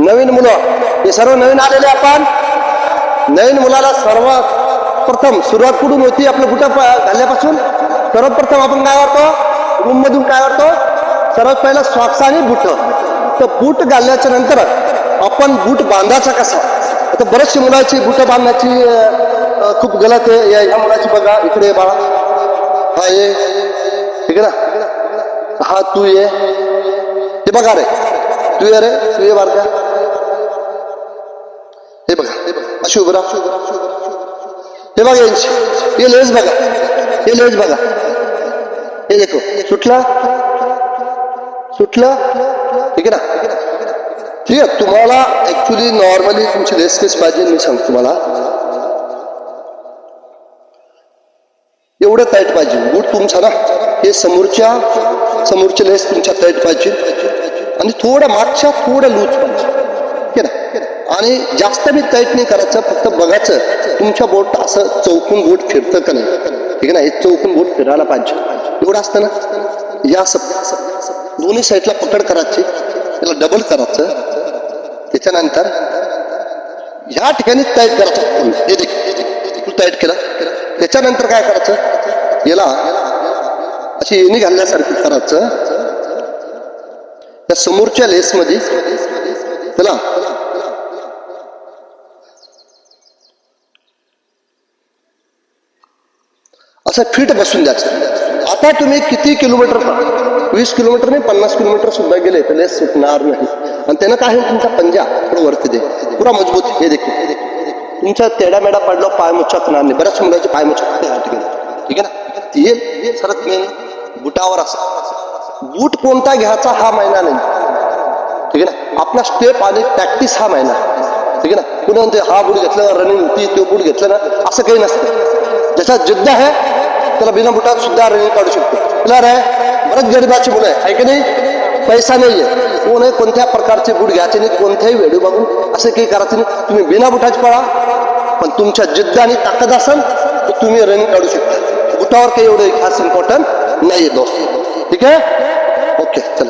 नवीन मुलं. हे सर्व नवीन आलेले आपण. नवीन मुलाला सर्वात प्रथम सुरुवात कुठून होती? आपलं बुट घालण्यापासून सर्वप्रथम आपण काय करतो रूम मधून काय करतो सर्वात पहिला सॉक्स आणि बुट तर बूट घालण्याच्या नंतर आपण बूट बांधायचा कसा? आता बरेचशी मुलाची बुट बांधण्याची खूप गलत आहे. या- या मुलाची बघा. इकडे बाळा. हा ये. ठीक आहे ना हा तू ये. हे बघा रे. तू ये रे. तू ये बारका हे बघा अशी उभं हे बघा यांची. हे लेस बघा. हे लेस बघा. हे देखो. सुटला? सुटला? ठीक आहे ना? ठीक आहे. तुम्हाला ऍक्च्युली नॉर्मली तुमची लेस केस पाहिजे मी सांगतो तुम्हाला. एवढं टाईट पाहिजे. बूट तुमचा ना. हे समोरच्या समोरचे लेस तुमच्या टाईट पाहिजे. आणि थोडं मागच्या थोडं लूज पाहिजे. आणि जास्त बी टाईट नाही करायचं फक्त बघायचं तुमच्या बोट असं चौकून बोट फिरतं का नाही. ठीक आहे ना? हे चौकून बोट फिरायला पाहिजे. एवढं असतं ना? या असं दोन्ही साईडला पकड करायची त्याला डबल करायचं. त्याच्यानंतर ह्या ठिकाणी टाईट करायचं. हे तू टाईट केला. त्याच्यानंतर काय करायचं? याला अशी येणी घालण्यासारखी करायचं. त्या समोरच्या लेसमध्ये त्याला असं फिट बसून द्यायचं आता तुम्ही किती किलोमीटर वीस किलोमीटर नाही पन्नास किलोमीटर सुद्धा गेले तर लेस सुटणार नाही. आणि त्यानं काय होईल तुमचा पंजा थोडं वरती दे. पुरा मजबूत हे देखील. तुमचा तेडा मेडा पडला पाय मुचकणार नाही. बऱ्याच मुलाचे पाय मुचकते ह्या ठिकाणी. ठीक आहे ना? ते सरत नाही बुटावर असं. बूट कोणता घ्यायचा हा महिना नाही. ठीक आहे ना? आपला स्टेप आणि प्रॅक्टिस हा महिना. ठीक आहे ना? कुणी म्हणते हा बूट घेतला रनिंग होती तो बूट घेतला ना. असं काही नसतं. ज्याचा जिद्द आहे त्याला बिना बुटात सुद्धा रनिंग काढू शकतो. क्लिअर आहे? बरंच गरीबाची मुलं आहे. की नाही? पैसा नाहीये. कोण कोणत्या प्रकारचे बूट घ्यायचे नाही? कोणत्याही व्हिडिओ बघून असं काही करायचं नाही. तुम्ही बिना बुटाचे पळा. पण तुमच्या जिद्द आणि ताकद असेल तर तुम्ही रनिंग काढू शकता. बुटावर काही एवढं खास इम्पॉर्टंट नाहीये दोस्त. ठीक आहे? ओके चल.